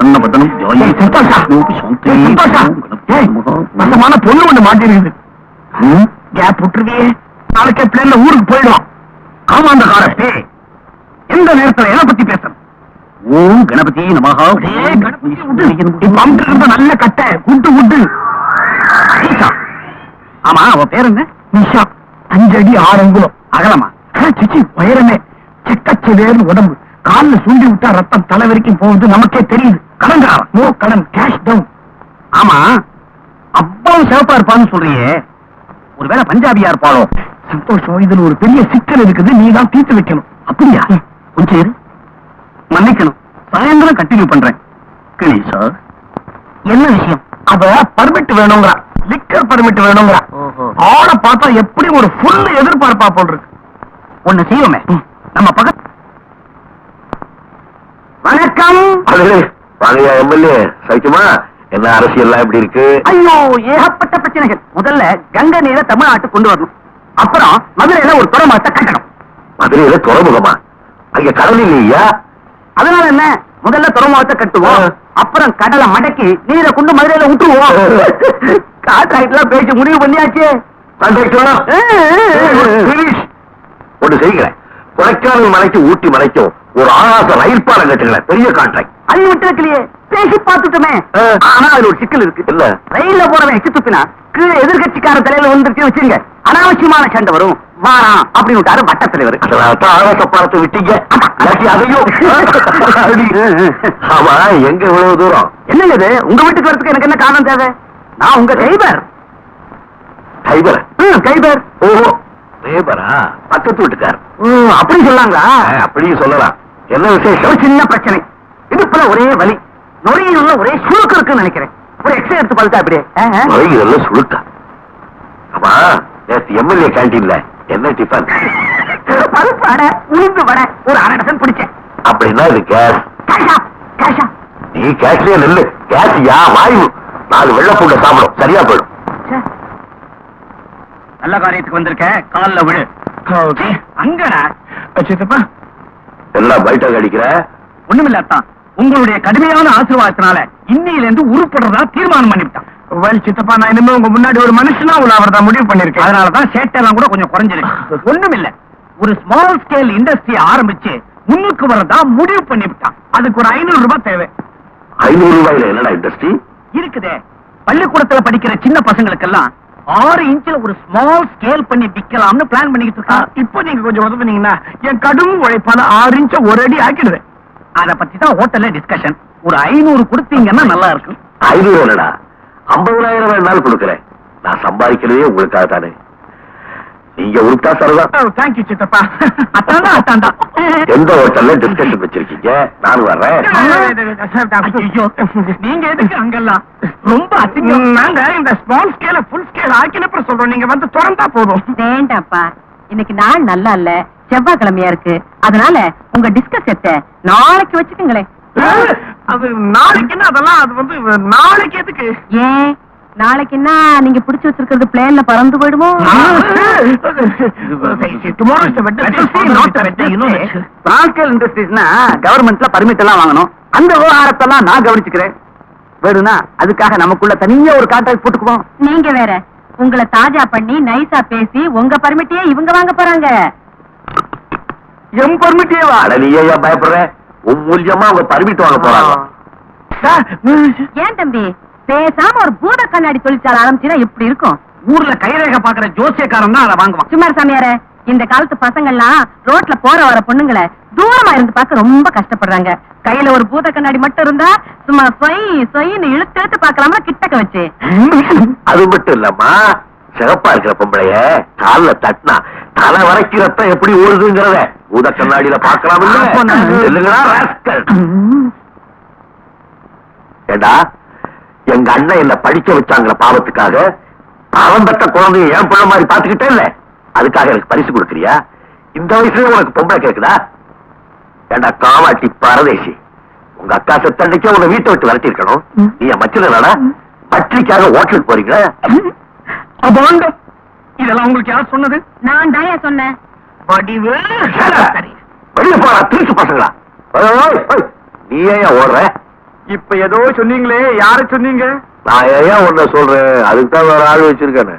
சன்னபதனம் ஜாயை சந்தோஷா. ஏய், சந்தோஷா. ஏய், மட்டமான பொண்ணு ஒண்ணு மாட்டிருக்குது. கேப் விட்டுருவியே நாளைக்கே பிளேன்ல ஊருக்கு போயிடும் ஆமா அந்த காரஸ்டே எந்த நேரத்துல எதை பத்தி பேசுறது ஓம் கணபதி நமகா கணபதி நல்ல கட்டை. குட்டு குட்டு. ஆமா அவ பேர் என்ன? நிஷா. அஞ்சு அடி ஆறு அங்குலம். அகலமா? சிச்சி உயரமே செக்கச்செவேர்னு உடம்பு. கால்ல சுண்டி விட்டா ரத்தம் தலை வரைக்கும் போகுது நமக்கே தெரியுது. கடன்காரன் நோ கடன். கேஷ் டவுன் ஆமா. அவ்வளவு சிவப்பா இருப்பான்னு சொல்றியே. ஒருவேளை பஞ்சாபியா இருப்பாளோ? சந்தோஷம். இதுல ஒரு பெரிய சிக்கல் இருக்குது. நீ தான் தீர்த்து வைக்கணும். அப்படியா? கொஞ்சம் இரு. மன்னிக்கணும். சாயந்தரம் கண்டினியூ பண்றேன். கிளி சார். என்ன விஷயம்? அவ பர்மிட் வேணுங்கிறா லிக்கர் பர்மிட் வேணுங்கிறா ஆளை பார்த்தா எப்படி ஒரு ஃபுல் எதிர்பார்ப்பா போல் இருக்கு. ஒண்ணு செய்வோமே. நம்ம பக்கத்து வணக்கம். வாங்கய்யா எம்எல்ஏ. சௌக்கியமா என்ன அரசியல்லாம் எப்படி இருக்கு? ஐயோ ஏகப்பட்ட பிரச்சனைகள். முதல்ல கங்கை நீரை தமிழ்நாட்டுக்கு கொண்டு வரணும். அப்புறம் மதுரையில ஒரு துறைமுகத்தை கட்டணும். மதுரையில துறைமுகமா அங்க கடல் இல்லையா? அதனால என்ன? முதல்ல துறைமுகத்தை கட்டுவோம். அப்புறம் கடலை மடக்கி நீரை கொண்டு மதுரையில விட்டுருவோம் கான்ட்ராக்ட்லாம் பேசி முடிவு பண்ணியாச்சு. ஒன்று செய்கிறேன். கொடைக்கானல் மலைக்கு ஊட்டி மலைக்கும் ஒரு ஆகாச ரயில் பாலம் கட்டுங்களேன் பெரிய கான்ட்ராக்ட் அது விட்டு வைக்கலையே பேசி பார்த்துட்டோமே. ஆனா அதுல ஒரு சிக்கல் இருக்கு. இல்ல ரயில்ல போறவன் எச்சு துப்பினா கீழே எதிர்கட்சிக்கார தலையில வந்துருச்சு வச்சுங்க அனாவசியமான சண்டை வரும். வாராம் அப்படின்னு விட்டாரு வட்ட தலைவர் ஆகாச பாலத்தை விட்டீங்க. அதையும் ஆமா எங்க இவ்வளவு தூரம்? என்னங்க இது? உங்க வீட்டுக்கு வரதுக்கு எனக்கு என்ன காரணம் தேவை? நான் உங்க கைபர். கைபர்? கைபர். ஓஹோ. லேபரா பக்கத்து வீட்டுக்கார் ம், அப்படி சொல்லாங்களா? அப்படியும் சொல்லலாம். என்ன விசேஷம்? சின்ன பிரச்சனை. இடுப்புல ஒரே வலி. நுரையீரல்ல ஒரே சுருக்கம் இருக்குன்னு நினைக்கிறேன். ஒரு எக்ஸ்ரே எடுத்து பார்த்தா அப்படியே. நுரையீரல்ல சுழுக்கா ஆமா நேத்து எம்எல்ஏ கேண்டீன்ல என்ன டிஃபன் பருப்பு வடை உளுந்து வடை ஒரு அரை டசன் பிடிச்சேன். அப்படின்னா இது கேஸ்? கேஷா கேஷா. நீ கேஸ்லயே நெல்லு. கேஸ் யா வாயு. நாலு வெள்ளை பூண்டை சாப்பிடும் சரியா போயிடும். நல்ல காரியத்துக்கு வந்திருக்க. கால்ல விழு. அங்கடா சித்தப்பா. எல்லாம் பைட்டா அடிக்கிற ஒண்ணுமில்லாத்தான். உங்களுடைய கடுமையான ஆசீர்வாதத்தினால இன்னையில இருந்து உருப்படுறதா தீர்மானம் பண்ணிவிட்டான். வெல் சித்தப்பா நான் இனிமே உங்க முன்னாடி ஒரு மனுஷனா உள்ள அவர் தான் முடிவு பண்ணிருக்கேன் அதனாலதான் சேட்டெல்லாம் கூட கொஞ்சம் குறைஞ்சிருக்கு. ஒண்ணுமில்ல. ஒரு ஸ்மால் ஸ்கேல் இண்டஸ்ட்ரி ஆரம்பிச்சு முன்னுக்கு வரதா முடிவு பண்ணிவிட்டான். அதுக்கு ஒரு ஐநூறு ரூபாய் தேவை. ஐநூறு ரூபாயில என்னடா இண்டஸ்ட்ரி இருக்குதே. பள்ளிக்கூடத்துல படிக்கிற சின்ன பசங்களுக்கெல்லாம் ஆறு இன்ச்சில் ஒரு ஸ்மால் ஸ்கேல் பண்ணி விக்கலாம்னு பிளான் பண்ணிக்கிட்டு இருக்கான் இப்போ நீங்க கொஞ்சம் உதவுனீங்கன்னா என் கடும் உழைப்பால ஆறு இன்ச்ச ஒரு அடி ஆக்கிடுவேன். அத பத்தி தான் ஹோட்டல்ல டிஸ்கஷன் ஒரு ஐநூறு கொடுத்தீங்கன்னா நல்லா இருக்கும். ஐநூறு ஐம்பதாயிரம் வேணாலும் கொடுக்குறேன். நான் சம்பாதிக்கிறதே உங்களுக்காக தானே நீங்க உருட்டா சரிதான் தேங்க்யூ சித்தப்பா அத்தாண்டா அத்தாண்டா எந்த ஹோட்டல்ல டிஸ்கஷன் வச்சிருக்கீங்க நான் வர்றேன் நீங்க எதுக்கு அங்கெல்லாம் ரொம்ப ம், அசிங்கம் நாங்க இந்த ஸ்மால் ஸ்கேல ஃபுல் ஸ்கேல் ஆக்கினப்புறம் சொல்றோம் நீங்க வந்து திறந்தா போதும் வேண்டாப்பா இன்னைக்கு நாள் நல்லா இல்ல செவ்வாய்க்கிழமையா இருக்கு அதனால உங்க டிஸ்கஸ் எத்த நாளைக்கு வச்சுக்கோங்களேன் அது நாளைக்குன்னா அதெல்லாம் அது வந்து நாளைக்கு எதுக்கு ஏன் நாளைக்கு என்ன நீங்க புடிச்சு வச்சிருக்கிறது பிளேன்ல பறந்து போயிடுமோ? பிராஸ்கல் இண்டஸ்ட்ரீஸ்னா கவர்மெண்ட்ல பர்மிட் எல்லாம் வாங்கணும். அந்த விவகாரத்தெல்லாம் நான் கவனிச்சுக்கிறேன். வேணும்னா அதுக்காக நமக்குள்ள தனியா ஒரு கான்ட்ராக்ட் போட்டுக்குவோம். நீங்க வேற உங்களை தாஜா பண்ணி நைஸா பேசி உங்க பர்மிட்டையே இவங்க வாங்க போறாங்க. எம் பர்மிட்டே வா அட நீ ஏன் பயப்படுற? மூலியமா அவங்க பர்மிட் வாங்க போறாங்க. ஏன் தம்பி? பேசாம ஒரு பூத கண்ணாடி தொழிற்சாலை ஆரம்பிச்சுன்னா எப்படி இருக்கும்? ஊர்ல கைரேகை பாக்குற ஜோசியக்காரன் தான் அதை வாங்குவான். சும்மா இரு சாமியாரே இந்த காலத்து பசங்கள்லாம் ரோட்ல போற வர பொண்ணுங்களை தூரமா இருந்து பார்க்க ரொம்ப கஷ்டப்படுறாங்க. கையில ஒரு பூத கண்ணாடி மட்டும் இருந்தா சும்மா சொய் சொயின்னு இழுத்து இழுத்து பார்க்கலாமா கிட்டக்க வச்சு. அது மட்டும் இல்லம்மா. சிறப்பா இருக்கிற பொம்பளைய கால்ல தட்டினா தலை வரைக்கும் ரத்தம் எப்படி ஓடுதுங்கிறத பூத கண்ணாடியில பாக்கலாம் ஏண்டா எங்க அண்ணன் என்ன படிக்க வச்சாங்கிற பாவத்துக்காக அவன் குழந்தைய என் பிள்ளை மாதிரி பாத்துக்கிட்டே இல்ல. அதுக்காக எனக்கு பரிசு கொடுக்குறியா? இந்த வயசுல உனக்கு பொம்பளை கேக்குதா? ஏண்டா காவாட்டி பரதேசி உங்க அக்கா செத்தன்னைக்கே உன்னை வீட்டை விட்டு விரட்டி இருக்கணும் நீ என் மச்சில பட்லிக்காக ஹோட்டலுக்கு போறீங்களா? அபாண்டம் இதெல்லாம் உங்களுக்கு யார் சொன்னது? நான் தாயா சொன்னேன். வெளியே போறா திருச்சு பசங்களா. ஓய், ஓய், ஓய். நீ ஏன் ஓடுற? இப்ப ஏதோ சொன்னீங்களே யார சொன்னீங்க? நான் ஏன் உன்ன சொல்றேன்? அதுக்கு தான் வேற ஆள் வச்சிருக்கேன்.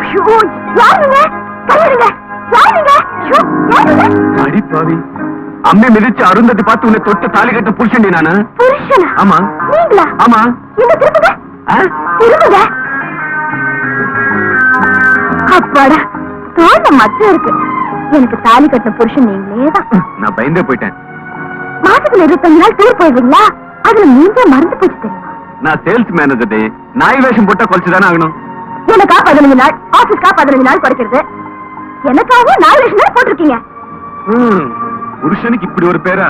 ஐயோ, யாருங்க? கையெடுங்க யாருங்க? ஐயோ, யாருங்க? அடி பாவி. அம்மே மிதிச்சு அருந்ததி பார்த்து உன்னை தொட்டு தாலி கட்ட புருஷன்டி நானு? புருஷனா? ஆமா. நீங்களா? ஆமா. இந்த திருப்புங்க ஆ? திரும்புங்க. அப்பாடா. தோண்ட மச்சம் இருக்கு. எனக்கு தாலி கட்டின புருஷன் நீங்களே தான். நான் பயந்தே போயிட்டேன். மாசத்துல இருபத்தஞ்சு நாள் டூர் போயிடுவீங்களா? அதுல நீங்க மறந்து போச்சு தெரியுமா? நான் சேல்ஸ் மேனேஜர் நாய் வேஷம் போட்டா குறைச்சு தானே ஆகணும். எனக்கா பதினஞ்சு நாள் ஆபீஸ்க்கா பதினஞ்சு நாள் குறைக்கிறது? எனக்காக லட்சம் நாள் போட்டிருக்கீங்க? புருஷனுக்கு இப்படி ஒரு பேரா?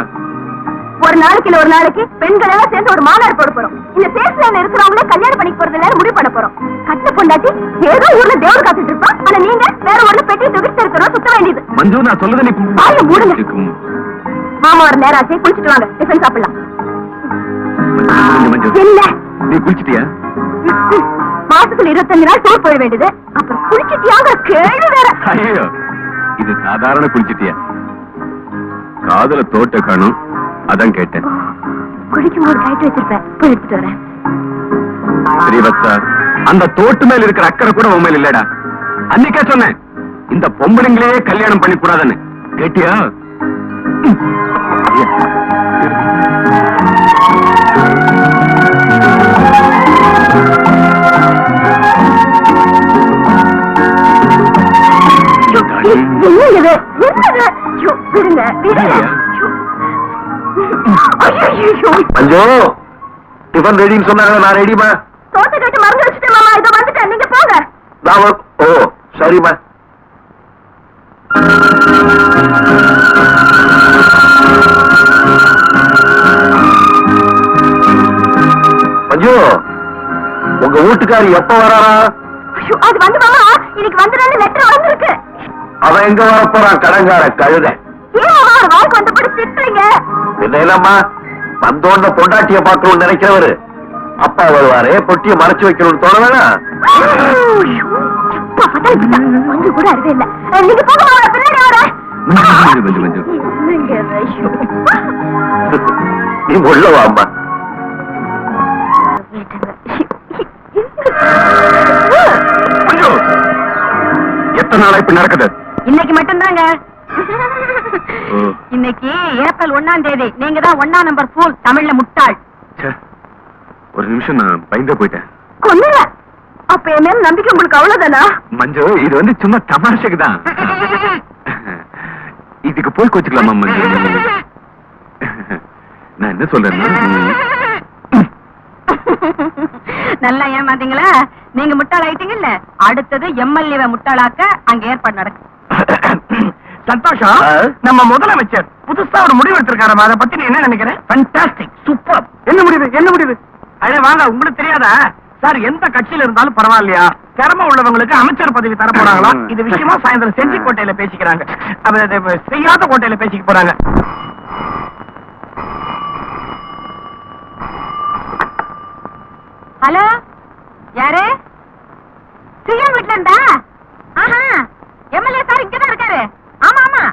ஒரு நாளைக்கு ஒரு நாளைக்கு பெண்கள் எல்லாம் சேர்ந்து ஒரு மாநாடு போட போறோம். இந்த லைன்ல இருக்கிறவங்களே கல்யாணம் பண்ணிக்க போறது இல்ல முடிவு பண்ண போறோம். கட்டின பொண்டாட்டி ஏதோ ஊர்ல தேவர் காத்துட்டு இருப்பா. ஆனா நீங்க வேற ஊர்ல பெட்டி தூக்கிட்டு இருக்கிறோம் சுத்த வேண்டியது. மஞ்சு நான் சொல்லுத நீ வாயை மூடுங்க. மாமா ஒரு நேரம் ஆச்சு குளிச்சுட்டு வாங்க. டிஃபன் சாப்பிடலாம். இல்ல. நீ குளிச்சிட்டியா? மாசத்துல இருபத்தஞ்சு நாள் டூர் போட வேண்டியது. அப்புறம் குளிச்சிட்டியாங்கிற கேள்வி வேற. ஐயோ இது சாதாரண குளிச்சிட்டியா? காதல தோட்ட காணும். அதான் கேட்டேன். குளிக்கும் போது கைட்டு வச்சிருப்பேன் போய் எடுத்துட்டு வரேன். ஸ்ரீவத்சா அந்த தோட்டு மேல இருக்கிற அக்கறை கூட உண்மையில் இல்லடா. அன்னைக்கே சொன்னேன் இந்த பொம்பளைங்களே கல்யாணம் பண்ணி கூடாதுன்னு கேட்டியா? என்னது? ஐயோ, விடுங்க, விடுங்க. ஐயோ, டிஃபன் ரெடின்னு சொன்னாங்க நான் ரெடிமா கட்டி மறந்து வச்சுட்டேன் மாமா. இதோ வந்துட்டேன். நீங்க போங்க. நான் ஓ சரிம்மா. மஞ்சு உங்க வீட்டுக்காரி எப்ப வராரா? அது வந்து மாமா. இன்னைக்கு வந்துடுன்னு லெட்டர் வந்திருக்கு. அவன் எங்க வர போறான் கடங்கார கழுத. ஏன் வாய்க்கு வந்தபடி திட்டுறீங்க? என்ன இல்லம்மா வந்தோண்ட பொண்டாட்டிய பார்க்கணும்னு நினைக்கிறவரு. அப்பா வருவாரு பொட்டிய மறைச்சு வைக்கணும்னு தோண வேணாம். நீ உள்ள வாம்மா மஞ்சு எத்தனை நாளா இப்ப நடக்குது? இன்னைக்கு மட்டும்தாங்க. இன்னைக்கு ஏப்ரல் ஒண்ணாம் தேதி. நீங்க தான் ஒண்ணாம் நம்பர் பூல் தமிழ்ல முட்டாள். ஒரு நிமிஷம் நான் பயந்தே போயிட்டேன். கொன்னுல அப்ப என் மேல நம்பிக்கை உங்களுக்கு அவ்வளவுதானா? மஞ்சு இது வந்து சும்மா தமாஷுக்கு தான். இதுக்கு போய் கோச்சுக்கலாமா மஞ்சு? நான் என்ன சொல்றேன்னா நல்லா ஏமாந்தீங்களா? நீங்க முட்டாள் ஆயிட்டீங்கல்ல அடுத்தது எம்எல்ஏ முட்டாளாக்க அங்க ஏற்பாடு நடக்கும். சந்தோஷம்? நம்ம முதலமைச்சர் புதுசா ஒரு முடிவு எடுத்திருக்காரு அதை பத்தி நீ என்ன நினைக்கிற? ஃபண்டாஸ்டிக் சூப்பர் என்ன முடிவு என்ன முடிவு? அடே வாங்க உங்களுக்கு தெரியாதா? சார் எந்த கட்சியில இருந்தாலும் பரவாயில்லையா? திறமை உள்ளவங்களுக்கு அமைச்சர் பதவி தர போறாங்களா? இது விஷயமா சாயந்தரம் செஞ்சி கோட்டையில பேசிக்கிறாங்க. அது- அது செய்யாத கோட்டையில பேசிக்க போறாங்க. ஹலோ? யாரு? சிஎம் வீட்ல இருந்தா? ஆஹா. எம்எல்ஏ சார் இங்கதான் இருக்காரு ஆமா ஆமா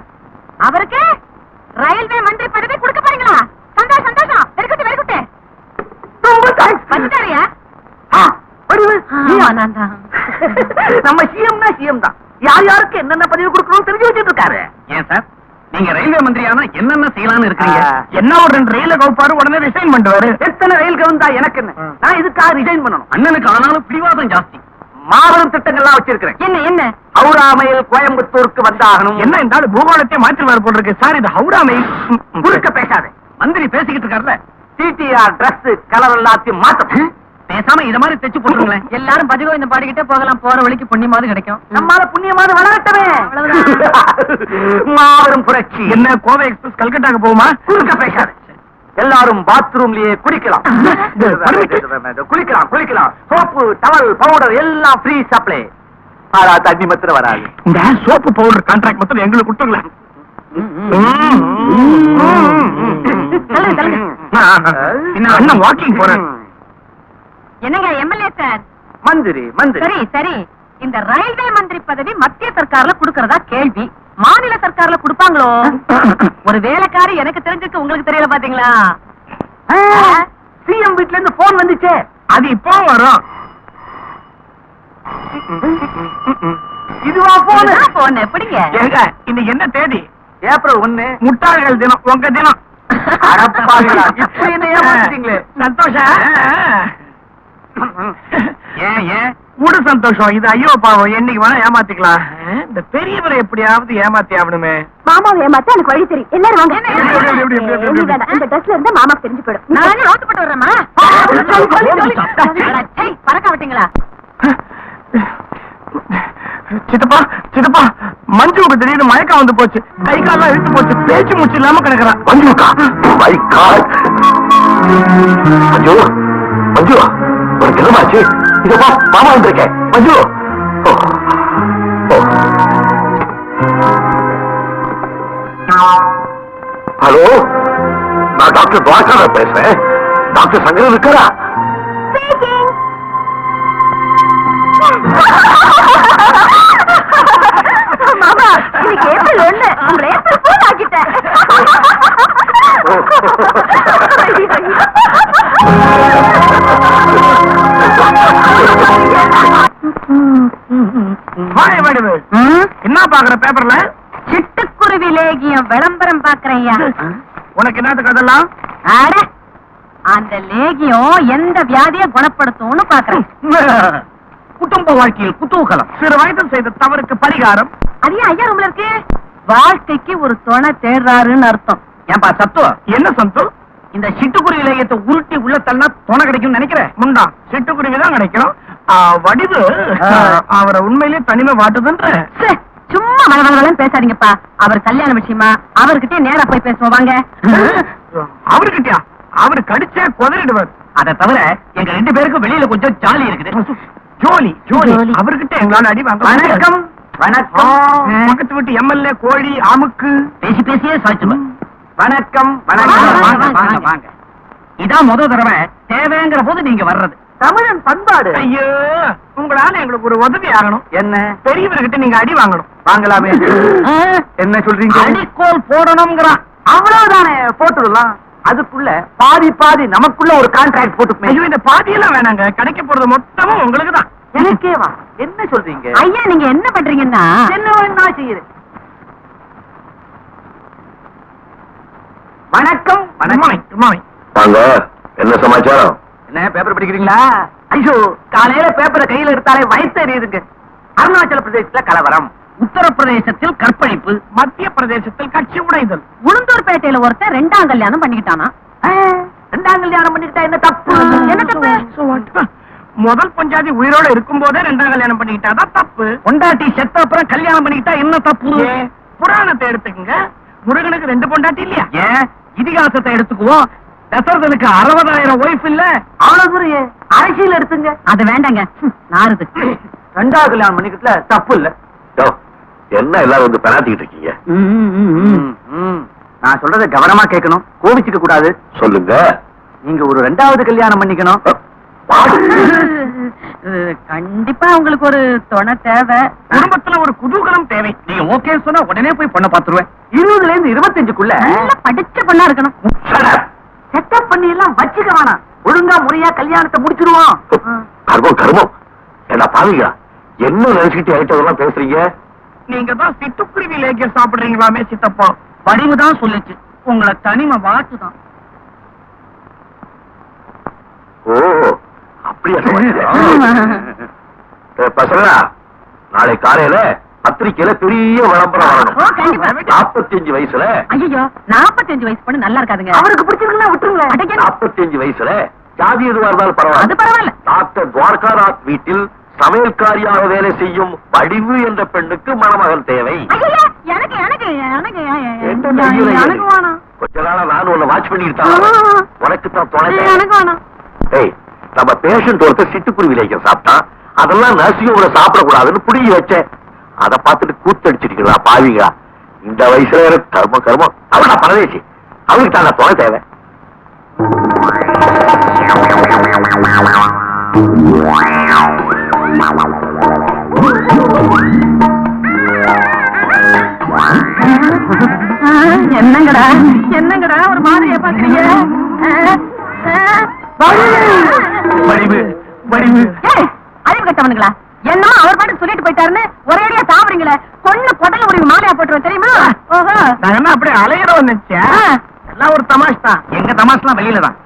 அவருக்கு ரயில்வே மந்திரி பதவி கொடுக்க போறீங்களா சந்தோஷம் சந்தோஷம் வெறுக்குட்டு வெறுக்குட்டு வந்துட்டாரியா ஆமா, நான் தான். நம்ம சிஎம்னா சிஎம் தான் யார் யாருக்கு என்னென்ன பதவி கொடுக்கணும் தெரிஞ்சு வச்சிட்டு இருக்காரு ஏன் சார்? நீங்க ரயில்வே மந்திரியானா என்னென்ன செய்யலாம்னு இருக்கீங்க என்ன ஒரு ரெண்டு ரயில கவுப்பாரு உடனே ரிசைன் பண்ணுவாரு. எத்தனை ரயில் கவுந்தா எனக்கு என்ன நான் இதுக்காக ரிசைன் பண்ணணும். அண்ணனுக்கு ஆனாலும் பிடிவாதம் ஜாஸ்தி. மாபெரும் திட்டங்கள்லாம் வச்சிருக்கிறேன். என்ன என்ன? ஹவுராமையில் கோயம்புத்தூருக்கு வந்தாகணும். என்ன இந்த ஆளு பூகோளத்தை மாற்றிவார் போல் இருக்கு சார் இது ஹவுரா மெயில். குறுக்க பேசாதே. மந்திரி பேசிக்கிட்டு இருக்காருல்ல. டிடிஆர் டிரஸ் கலர் எல்லாத்தையும் மாத்தணும். பேசாம இத மாதிரி தைச்சு போட்டுருங்களேன். எல்லாரும் பதிகோ இந்த பாடிக்கிட்டே போகலாம். போற வழிக்கு புண்ணியமாவது கிடைக்கும். நம்மால புண்ணியமாவது வளரட்டவே மாபெரும் புரட்சி. என்ன கோவை எக்ஸ்பிரஸ் கல்கட்டாக்கு போகுமா? குறுக்க பேசாதே எல்லாரும் பாத்ரூம்லயே குளிக்கலாம். குளிக்கலாம் குளிக்கலாம். சோப்பு டவல் பவுடர் எல்லாம் ஃப்ரீ சப்ளை ஆனா தண்ணி மாத்திரம் வராது. இந்த சோப்பு பவுடர் கான்ட்ராக்ட் மட்டும் எங்களுக்கு. பின்ன அண்ணன் வாக்கிங் போறேன். என்னங்க எம்எல்ஏ சார்? மந்திரி மந்திரி. சரி சரி. இந்த ரயில்வே மந்திரி பதவி மத்திய சர்க்கார்ல குடுக்கறதா கேள்வி? மாநில சர்க்கார்ல குடுப்பாங்களோ? ஒரு வேலைக்காரி எனக்கு தெரிஞ்சிருக்கு உங்களுக்கு தெரியல பாத்தீங்களா? சிஎம் வீட்ல இருந்து போன் வந்துச்சே. அது இப்போ வரும். இதுவா போன் போன் எப்படிங்க? ஏங்க இன்னைக்கு என்ன தேதி? ஏப்ரல் ஒண்ணு முட்டாள்கள் தினம் உங்க தினம். சந்தோஷம். ஏன் ஏன்? ஊடு சந்தோஷம். இது ஐயோ பாவம். என்னைக்கு வேணா ஏமாத்திக்கலாம். இந்த பெரியவரை எப்படியாவது ஏமாத்தி ஆகணுமே. மாமாவை ஏமாத்த எனக்கு வழி தெரியும். எல்லாரும் வாங்க. இந்த ட்ரெஸ்ல இருந்து மாமா தெரிஞ்சு போயிடும். நானே ஓட்டுப்பட்டு வர்றேம்மா. அட, சை, பறக்க விட்டீங்களா? சித்தப்பா சித்தப்பா மஞ்சுவுக்கு திடீர்னு மயக்கம் வந்து போச்சு. கை கால்லாம் இழுத்து போச்சு. பேச்சு மூச்சு இல்லாம கிடக்குறான் மஞ்சுக்கா மை காட் மஞ்சு மஞ்சு உனக்கு என்னமாச்சு இதப்பா மாமா வந்திருக்கேன். மஞ்சு. ஹலோ? நான் டாக்டர் துவாரகா பேசுறேன். டாக்டர் சங்கரன் இருக்காரா? மாமா இன்னைக்கு ஏப்ரல் ஒண்ணு உங்களை ஏப்ரல் ஃபோன் ஆக்கிட்டேன். என்ன பாக்குற பேப்பர்ல சிட்டுக்குருவி லேகியம் விளம்பரம் பாக்குறையா உனக்கு என்னத்துக்கு அதெல்லாம் அட அந்த லேகியம் எந்த வியாதிய குணப்படுத்தும்னு பாக்குறேன் குடும்ப வாழ்க்கையில் குதூகலம். சிறு வயதில் செய்த தவறுக்கு பரிகாரம். அது ஐயா ரூம்ல இருக்கு? வாழ்க்கைக்கு ஒரு துணை தேடுறாருன்னு அர்த்தம். ஏன்பா சத்துவம் என்ன சந்து இந்த சிட்டுக்குருவி இலையத்தை உருட்டி உள்ள தள்ளா துணை கிடைக்கும் நினைக்கிறேன் முண்டா சிட்டுக்குருவி தான் கிடைக்கும் வடிவு. அவரை உண்மையிலேயே தனிமை வாட்டுதுன்ற. சும்மா வளவளன்னு பேசாதீங்கப்பா. அவர் கல்யாண விஷயமா? அவர்கிட்ட நேரா போய் பேசுவோம் வாங்க. அவருக்கிட்டயா? அவரு கடிச்சே குதறிடுவார். அதை தவிர எங்க ரெண்டு பேருக்கும் வெளியில கொஞ்சம் ஜாலி இருக்குது. ஜோலி ஜோலி. ஜோலி. அவர்கிட்ட எங்களால அடி வாங்க வணக்கம். வணக்கம். பக்கத்து வீட்டு எம்எல்ஏ கோழி அமுக்கு பேசி பேசியே சாய்ச்சுவேன் வணக்கம் வணக்கம், வாங்க, வாங்க, வாங்க இதான் முத தடவை தேவைங்கிற போது நீங்க வர்றது. தமிழன் பண்பாடு. ஐயோ உங்களால எங்களுக்கு ஒரு உதவி ஆகணும். என்ன? பெரியவர்கிட்ட நீங்க அடி வாங்கணும். வாங்கலாமே. என்ன சொல்றீங்க? அடிக்கோல் போடணுங்கிறான் அவ்வளவுதானே போட்டுடலாம். அதுக்குள்ள பாதி பாதி நமக்குள்ள ஒரு கான்ட்ராக்ட் போட்டு ஐயோ இந்த பாதியெல்லாம் வேணாங்க. கிடைக்க போறது மொத்தமும் உங்களுக்கு தான் எனக்கேவா? என்ன சொல்றீங்க? ஐயா நீங்க என்ன பண்றீங்கன்னா? என்ன வேணும்னா செய்யுறேன் வணக்கம். வணக்கம் வாங்க என்ன சமாச்சாரம்? என்ன பேப்பர் படிக்கிறீங்களா? ஐயோ காலையில பேப்பரை கையில எடுத்தாலே வயசு எரியுதுங்க. அருணாச்சல பிரதேசத்துல கலவரம் உத்தரப்பிரதேசத்தில் கற்பழிப்பு மத்திய பிரதேசத்தில் கட்சி உடைதல். உளுந்தூர்பேட்டையில ஒருத்தன் ரெண்டாம் கல்யாணம் பண்ணிக்கிட்டானா? ரெண்டாம் கல்யாணம் பண்ணிக்கிட்டா என்ன தப்பு? என்ன தப்பு? So what? முதல் பஞ்சாதி உயிரோட இருக்கும் போதே ரெண்டாம் கல்யாணம் பண்ணிக்கிட்டாதான் தப்பு. பொண்டாட்டி செத்த அப்புறம் கல்யாணம் பண்ணிக்கிட்டா என்ன தப்பு? புராணத்தை எடுத்துக்கங்க. முருகனுக்கு ரெண்டு பொண்டாட்டி இல்லையா? ஏன்? இதிகாசத்தை எடுத்துக்குவோம். தசரதனுக்கு அறுபதாயிரம் ஒய்ஃப் இல்ல. அவ்வளவு தூரம் அரசியல் எடுத்துங்க. அது வேண்டாங்க. நாறுது. ரெண்டாவது கல்யாணம் பண்ணிக்கிட்டுல தப்பு இல்ல. என்ன எல்லாரும் வந்து பெனாத்திக்கிட்டு இருக்கீங்க? நான் சொல்றத கவனமா கேட்கணும். கோபிச்சுக்க கூடாது. சொல்லுங்க. நீங்க ஒரு ரெண்டாவது கல்யாணம் பண்ணிக்கணும். கண்டிப்பா உங்களுக்கு ஒரு துணை தேவை. குடும்பத்துல ஒரு குதூகலம் தேவை. நீங்க ஓகே சொன்னா உடனே போய் பொண்ணை பாத்துருவேன் இருபதுல இருந்து இருபத்தஞ்சுக்குள்ள நல்ல படிச்ச பொண்ணா இருக்கணும். செட்டப் பண்ணி எல்லாம் வச்சுக்க வேணாம். ஒழுங்கா முறையா கல்யாணத்தை முடிச்சிருவோம். கர்மம் கர்மம். என்ன பாருங்க என்ன நினைச்சுக்கிட்டு ஐட்டதெல்லாம் பேசுறீங்க? நீங்க தான் சிட்டுக்குருவி லேக்கியம் சாப்பிடுறீங்களாமே சித்தப்பா. வடிவு தான் சொல்லுச்சு. உங்களை தனிமை வாட்டுதான் ஓ அப்படியா பசங்களா நாளை காலையில பத்திரிக்கையில பெரிய விளம்பரம் வரணும். வயசுல ஐயோ நாற்பத்தஞ்சு வயசு பொண்ணு நல்லா இருக்காதுங்க. அவருக்கு பிடிச்சிருக்குன்னா விட்டுருங்களேன் அடக்கி- நாற்பத்தஞ்சு வயசுல ஜாதி எதுவா இருந்தாலும் அது பரவாயில்ல. பரவாயில்ல டாக்டர் துவாரகாநாத் வீட்டில் சமையல்காரியாக வேலை செய்யும் வடிவு என்ற பெண்ணுக்கு மணமகன் தேவை. ஐயோ எனக்கு எனக்கு எனக்கு என்ன தைரியம் இது? எனக்கு வேணாம். கொஞ்ச நாளா நான் உன்னை வாட்ச் பண்ணிட்டு. உனக்கு தான் தேவை. எனக்கு நம்ம பேஷண்ட் ஒருத்தர் சிட்டுக்குருவி லேக்கம் சாப்பிட்டான் அதெல்லாம் நர்சிங்கோட சாப்பிடக்கூடாதுன்னு புடிங்கி வச்சேன். அதை பார்த்துட்டு கூத்தடிச்சிருக்கிறா பாவிங்களா இந்த வயசுல எனக்கு கர்மம் கர்மம். அவனா பரதேசி. அவனுக்கு தான் துணை தேவை. என்னங்கடா தமாஷ்லாம் வெளியில தான்